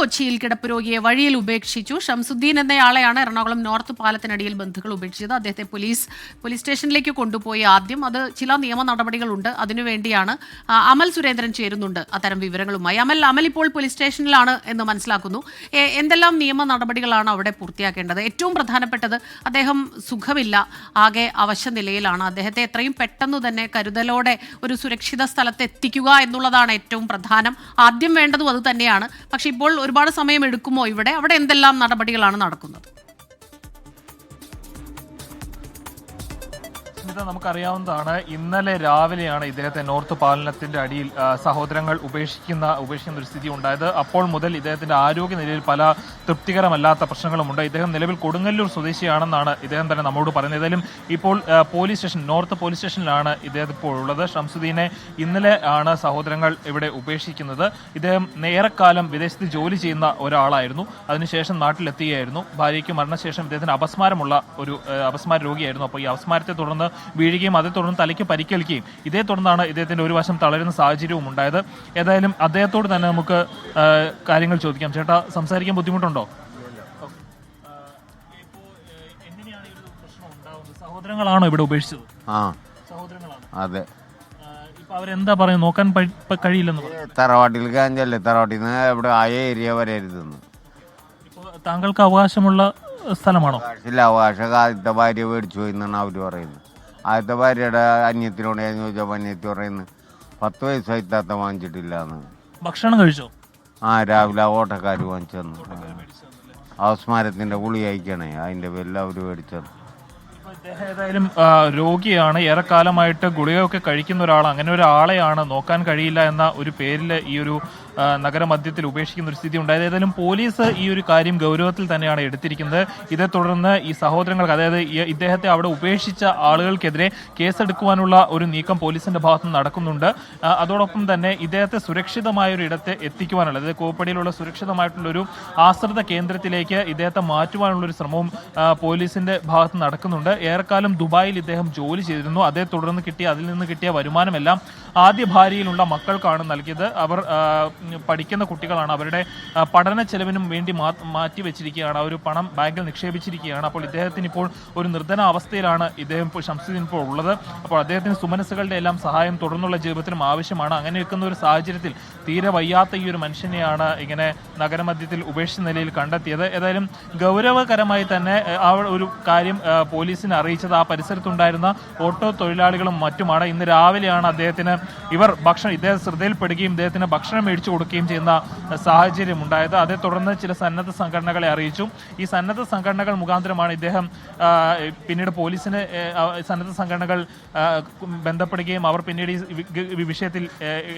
കൊച്ചിയിൽ കിടപ്പ് രോഗിയെ വഴിയിൽ ഉപേക്ഷിച്ചു. ഷംസുദ്ദീൻ എന്നയാളെയാണ് എറണാകുളം നോർത്ത് പാലത്തിനടിയിൽ ബന്ധുക്കൾ ഉപേക്ഷിച്ചത്. അദ്ദേഹത്തെ പോലീസ് പോലീസ് സ്റ്റേഷനിലേക്ക് കൊണ്ടുപോയി ആദ്യം. അത് ചില നിയമ നടപടികളുണ്ട്. അതിനുവേണ്ടിയാണ് അമൽ സുരേന്ദ്രൻ ചേരുന്നുണ്ട് അത്തരം വിവരങ്ങളുമായി. അമൽ അമൽ ഇപ്പോൾ പോലീസ് സ്റ്റേഷനിലാണ് എന്ന് മനസ്സിലാക്കുന്നു. എന്തെല്ലാം നിയമ നടപടികളാണ് അവിടെ പൂർത്തിയാക്കേണ്ടത്? ഏറ്റവും പ്രധാനപ്പെട്ടത് അദ്ദേഹം സുഖമില്ല ആകെ അവശ നിലയിലാണ്. അദ്ദേഹത്തെ എത്രയും പെട്ടെന്ന് തന്നെ കരുതലോടെ ഒരു സുരക്ഷിത സ്ഥലത്ത് എത്തിക്കുക എന്നുള്ളതാണ് ഏറ്റവും പ്രധാനം. ആദ്യം വേണ്ടതും അത് തന്നെയാണ്. പക്ഷെ ഇപ്പോൾ ഒരുപാട് സമയം എടുക്കുമോ ഇവിടെ? അവിടെ എന്തെല്ലാം നടപടികളാണ് നടക്കുന്നത്? സ്മിത നമുക്കറിയാവുന്നതാണ്. ഇന്നലെ രാവിലെയാണ് ഇദ്ദേഹത്തെ നോർത്ത് പാലനത്തിന്റെ അടിയിൽ സഹോദരങ്ങൾ ഉപേക്ഷിക്കുന്ന ഉപേക്ഷിക്കുന്ന ഒരു സ്ഥിതി ഉണ്ടായത്. അപ്പോൾ മുതൽ ഇദ്ദേഹത്തിന്റെ ആരോഗ്യ നിലയിൽ പല തൃപ്തികരമല്ലാത്ത പ്രശ്നങ്ങളുമുണ്ട്. ഇദ്ദേഹം നിലവിൽ കൊടുങ്ങല്ലൂർ സ്വദേശിയാണെന്നാണ് ഇദ്ദേഹം തന്നെ നമ്മോട് പറയുന്നത് ഏതായാലും ഇപ്പോൾ പോലീസ് സ്റ്റേഷൻ നോർത്ത് പോലീസ് സ്റ്റേഷനിലാണ് ഇദ്ദേഹം ഇപ്പോൾ ഉള്ളത്. ഷംസുദ്ദീനെ ഇന്നലെ ആണ് സഹോദരങ്ങൾ ഇവിടെ ഉപേക്ഷിക്കുന്നത്. ഇദ്ദേഹം നേരെക്കാലം വിദേശത്ത് ജോലി ചെയ്യുന്ന ഒരാളായിരുന്നു. അതിനുശേഷം നാട്ടിലെത്തുകയായിരുന്നു ഭാര്യയ്ക്ക് മരണശേഷം ഇദ്ദേഹത്തിന് അപസ്മാരമുള്ള ഒരു അപസ്മാര രോഗിയായിരുന്നു. അപ്പോൾ ഈ അപസ്മാരത്തെ തുടർന്ന് വീഴുകയും അതേ തുടർന്ന് തലയ്ക്ക് പരിക്കേൽക്കുകയും ഇതേ തുടർന്നാണ് ഇദ്ദേഹത്തിന്റെ ഒരു വശം തളരുന്ന സാഹചര്യവും ഉണ്ടായത്. ഏതായാലും അദ്ദേഹത്തോട് തന്നെ നമുക്ക് കാര്യങ്ങൾ ചോദിക്കാം. ചേട്ടാ സംസാരിക്കാൻ ബുദ്ധിമുട്ടുണ്ടോ? സഹോദരങ്ങളാണോ ഇവിടെ ഉപേക്ഷിച്ചത്? ആ. അതെ. അവരെന്താ പറയുന്നത് നോക്കാൻ കഴിയില്ലെന്ന് തറവാട്ടിൽ കാഞ്ചല്ലേ? തറവാട്ടിൽ നിന്ന് ഇവിടെ ആയ ഏരിയ വരരുതെന്ന് താങ്കൾക്ക് അവകാശമുള്ള സ്ഥലമാണോ? അവകാശമില്ല. അവകാശം ആദ്യത്തെ ഭാര്യ മേടിച്ചു എന്നാണ് അവർ പറയുന്നത്. ആദ്യത്തെ ഭാര്യയുടെ അന്യത്തിനോട് ഞാൻ ചോദിച്ചാൽ അന്യത്തി പറയുന്നു പത്ത് വയസ്സായി താത്ത വാങ്ങിച്ചിട്ടില്ല എന്ന് ഭക്ഷണം കഴിച്ചോ? ആ രാവിലെ ഓട്ടക്കാർ വാങ്ങിച്ചു തന്നു. അവസ്മാരത്തിന്റെ ഗുളി അയക്കണേ അതിന്റെ പേരിൽ അവർ മേടിച്ചത് ഏതായാലും രോഗിയാണ്. ഏറെക്കാലമായിട്ട് ഗുളികയൊക്കെ കഴിക്കുന്ന ഒരാൾ അങ്ങനെ ഒരാളെയാണ് നോക്കാൻ കഴിയില്ല എന്ന ഒരു പേരിൽ ഈ ഒരു നഗരമധ്യത്തിൽ ഉപേക്ഷിക്കുന്ന ഒരു സ്ഥിതി ഉണ്ടായത്. ഏതായാലും പോലീസ് ഈ ഒരു കാര്യം ഗൗരവത്തിൽ തന്നെയാണ് എടുത്തിരിക്കുന്നത്. ഇതേ തുടർന്ന് ഈ സഹോദരങ്ങൾക്ക് അതായത് ഇദ്ദേഹത്തെ അവിടെ ഉപേക്ഷിച്ച ആളുകൾക്കെതിരെ കേസെടുക്കുവാനുള്ള ഒരു നീക്കം പോലീസിന്റെ ഭാഗത്ത് നിന്ന് നടക്കുന്നുണ്ട് അതോടൊപ്പം തന്നെ ഇദ്ദേഹത്തെ സുരക്ഷിതമായ ഒരു ഇടത്ത് എത്തിക്കുവാനുള്ള അതായത് കോപ്പടിയിലുള്ള സുരക്ഷിതമായിട്ടുള്ള ഒരു ആശ്രിത കേന്ദ്രത്തിലേക്ക് ഇദ്ദേഹത്തെ മാറ്റുവാനുള്ള ഒരു ശ്രമവും പോലീസിന്റെ ഭാഗത്ത് നടക്കുന്നുണ്ട്. ഏറെക്കാലം ദുബായിൽ ഇദ്ദേഹം ജോലി ചെയ്തിരുന്നു. അതേ തുടർന്ന് കിട്ടിയ അതിൽ നിന്ന് കിട്ടിയ വരുമാനമെല്ലാം ആദ്യ ഭാര്യയിലുള്ള മക്കൾക്കാണ് നൽകിയത്. അവർ പഠിക്കുന്ന കുട്ടികളാണ്. അവരുടെ പഠന ചെലവിനും വേണ്ടി മാറ്റി വെച്ചിരിക്കുകയാണ്. ആ ഒരു പണം ബാങ്കിൽ നിക്ഷേപിച്ചിരിക്കുകയാണ്. അപ്പോൾ ഇദ്ദേഹത്തിന് ഇപ്പോൾ ഒരു നിർധന അവസ്ഥയിലാണ് ഇദ്ദേഹം ഇപ്പോൾ ഷംസുദ്ദീൻ ഇപ്പോൾ ഉള്ളത്. അപ്പോൾ അദ്ദേഹത്തിന് സുമനസ്സുകളുടെ എല്ലാം സഹായം തുടർന്നുള്ള ജീവിതത്തിനും ആവശ്യമാണ്. അങ്ങനെ വെക്കുന്ന ഒരു സാഹചര്യത്തിൽ തീരെ വയ്യാത്ത ഈ ഒരു മനുഷ്യനെയാണ് ഇങ്ങനെ നഗരമധ്യത്തിൽ ഉപേക്ഷിച്ച നിലയിൽ കണ്ടെത്തിയത്. ഏതായാലും ഗൗരവകരമായി തന്നെ ആ ഒരു കാര്യം പോലീസിനെ അറിയിച്ചത് ആ പരിസരത്തുണ്ടായിരുന്ന ഓട്ടോ തൊഴിലാളികളും മറ്റുമാണ്. ഇന്ന് രാവിലെയാണ് അദ്ദേഹത്തിന് ഇവർ ഭക്ഷണം ഇദ്ദേഹം ശ്രദ്ധയിൽപ്പെടുകയും ഇദ്ദേഹത്തിന് ഭക്ഷണം മേടിച്ചു കൊടുക്കുകയും ചെയ്യുന്ന സാഹചര്യം ഉണ്ടായത് അതേ തുടർന്ന് ചില സന്നദ്ധ സംഘടനകളെ അറിയിച്ചു. ഈ സന്നദ്ധ സംഘടനകൾ മുഖാന്തരമാണ് ഇദ്ദേഹം പിന്നീട് പോലീസിന് സന്നദ്ധ സംഘടനകൾ ബന്ധപ്പെടുകയും അവർ പിന്നീട് ഈ വിഷയത്തിൽ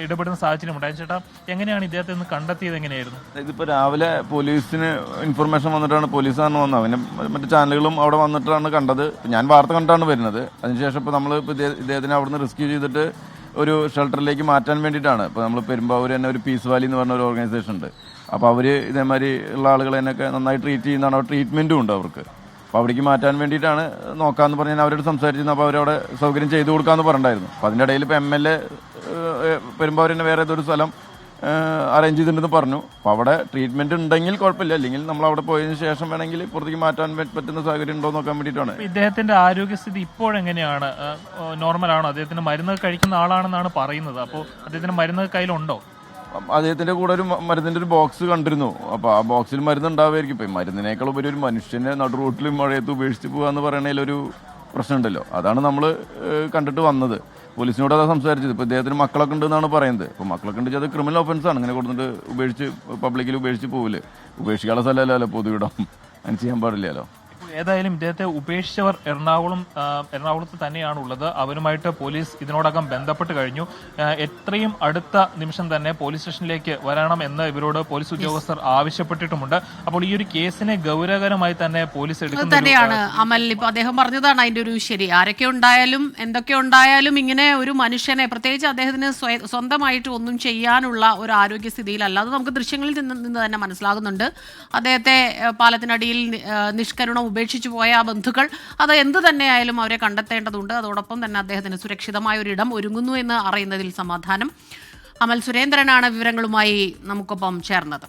ഇടപെടുന്ന സാഹചര്യം ഉണ്ടായി ചേട്ടാ എങ്ങനെയാണ് ഇദ്ദേഹത്തെ ഒന്ന് കണ്ടെത്തിയത്? എങ്ങനെയായിരുന്നു? ഇതിപ്പോ രാവിലെ പോലീസിന് ഇൻഫർമേഷൻ വന്നിട്ടാണ് പോലീസാണ് വന്നത്. പിന്നെ മറ്റു ചാനലുകളും അവിടെ വന്നിട്ടാണ് കണ്ടത്. ഞാൻ വാർത്ത കണ്ടാണ് വരുന്നത്. അതിനുശേഷം ഇപ്പോൾ നമ്മൾ ഇദ്ദേഹത്തിനെ അവിടുന്ന് റെസ്ക്യൂ ചെയ്തിട്ട് ഒരു ഷെൽട്ടറിലേക്ക് മാറ്റാൻ വേണ്ടിയിട്ടാണ്. ഇപ്പോൾ നമ്മൾ പെരുമ്പാവൂർ തന്നെ ഒരു പീസ് വാലി എന്ന് പറഞ്ഞ ഒരു ഓർഗനൈസേഷൻ ഉണ്ട്. അപ്പോൾ അവർ ഇതേമാതിരി ഉള്ള ആളുകളെന്നൊക്കെ നന്നായി ട്രീറ്റ് ചെയ്യുന്നതാണ് അവർ ട്രീറ്റ്മെന്റും ഉണ്ട് അവർക്ക്. അപ്പോൾ അവിടേക്ക് മാറ്റാൻ വേണ്ടിയിട്ടാണ് നോക്കാമെന്ന് പറഞ്ഞ് ഞാൻ അവരോട് സംസാരിച്ചിരുന്നു. അപ്പോൾ അവരവിടെ സൗകര്യം ചെയ്തു കൊടുക്കാമെന്ന് പറഞ്ഞിട്ടുണ്ടായിരുന്നു. അപ്പോൾ അതിന്റെ ഇടയിൽ ഇപ്പോൾ എം എൽ എ പെരുമ്പാവൂർ തന്നെ വേറെ ഏതൊരു സ്ഥലം അറേഞ്ച് ചെയ്തിട്ടുണ്ടെന്ന് പറഞ്ഞു. അപ്പോൾ അവിടെ ട്രീറ്റ്മെന്റ് ഉണ്ടെങ്കിൽ കുഴപ്പമില്ല. അല്ലെങ്കിൽ നമ്മൾ അവിടെ പോയതിനു ശേഷം വേണമെങ്കിൽ പുറത്തേക്ക് മാറ്റാൻ പറ്റുന്ന സാഹചര്യം ഉണ്ടോ എന്ന് നോക്കാൻ വേണ്ടിയിട്ടാണ്. ഇദ്ദേഹത്തിന്റെ ഇദ്ദേഹത്തിന്റെ ആരോഗ്യസ്ഥിതി ഇപ്പോഴെങ്ങനെയാണ്? നോർമൽ ആണോ അദ്ദേഹത്തിന് മരുന്ന് കഴിക്കുന്ന ആളാണെന്നാണ് പറയുന്നത്. അപ്പോൾ അദ്ദേഹത്തിന് മരുന്ന് കയ്യിലുണ്ടോ? അദ്ദേഹത്തിന്റെ കൂടെ ഒരു മരുന്നിന്റെ മരുന്നിന്റെ ഒരു ബോക്സ് കണ്ടിരുന്നു. അപ്പോൾ ആ ബോക്സിൽ മരുന്ന് ഉണ്ടാവുമായിരിക്കും. ഇപ്പൊ മരുന്നിനേക്കാൾ ഉപരി ഒരു മനുഷ്യനെ നടു റൂട്ടിലും മഴയത്ത് ഉപേക്ഷിച്ച് പോകാന്ന് എന്ന് ഒരു പ്രശ്നമുണ്ടല്ലോ. അതാണ് നമ്മൾ കണ്ടിട്ട് വന്നത്. പോലീസിനോട് അതാ സംസാരിച്ചത്. ഇപ്പോൾ ഇദ്ദേഹത്തിന് മക്കളൊക്കെ ഉണ്ടെന്നാണ് പറയുന്നത്. അപ്പോൾ മക്കളൊക്കെ ഉണ്ട് അത് ക്രിമിനൽ ഒഫൻസ് ആണ്. ഇങ്ങനെ കൊടുത്തിട്ട് ഉപേക്ഷിച്ച് പബ്ലിക്കിൽ ഉപേക്ഷിച്ച് പോവില്ല ഉപേക്ഷിക്കാനുള്ള സ്ഥലമല്ലല്ലോ പൊതുവിടം. അങ്ങനെ ചെയ്യാൻ പാടില്ലല്ലോ. ഏതായാലും ഇദ്ദേഹത്തെ ഉപേക്ഷിച്ചവർ എറണാകുളം എറണാകുളത്ത് തന്നെയാണ് ഉള്ളത് അവരുമായിട്ട് പോലീസ് ഇതിനോടകം ബന്ധപ്പെട്ട് കഴിഞ്ഞു. എത്രയും അടുത്ത നിമിഷം തന്നെ പോലീസ് സ്റ്റേഷനിലേക്ക് വരണം എന്ന് ഇവരോട് പോലീസ് ഉദ്യോഗസ്ഥർ ആവശ്യപ്പെട്ടിട്ടുമുണ്ട്. അപ്പോൾ ഈ ഒരു കേസിനെ ഗൗരവകരമായി തന്നെ പോലീസ് എടുക്കുന്നത് തന്നെയാണ് അമൽ. ഇപ്പൊ അദ്ദേഹം പറഞ്ഞതാണ് അതിന്റെ ഒരു ശരി. ആരൊക്കെ ഉണ്ടായാലും എന്തൊക്കെ ഉണ്ടായാലും ഇങ്ങനെ ഒരു മനുഷ്യനെ പ്രത്യേകിച്ച് അദ്ദേഹത്തിന് സ്വന്തമായിട്ട് ഒന്നും ചെയ്യാനുള്ള ഒരു ആരോഗ്യസ്ഥിതിയിലല്ല അത് നമുക്ക് ദൃശ്യങ്ങളിൽ നിന്ന് തന്നെ മനസ്സിലാകുന്നുണ്ട്. അദ്ദേഹത്തെ പാലത്തിനടിയിൽ നിഷ്കരണം നിഷ്കരുണം ഉപേക്ഷിച്ചു പോയ ആ ബന്ധുക്കൾ അത് എന്ത് തന്നെയായാലും അവരെ കണ്ടെത്തേണ്ടതുണ്ട്. അതോടൊപ്പം തന്നെ അദ്ദേഹത്തിന് സുരക്ഷിതമായ ഒരു ഇടം ഒരുങ്ങുന്നു എന്ന് അറിയുന്നതിൽ സമാധാനം. അമൽ സുരേന്ദ്രനാണ് വിവരങ്ങളുമായി നമുക്കൊപ്പം ചേർന്നത്.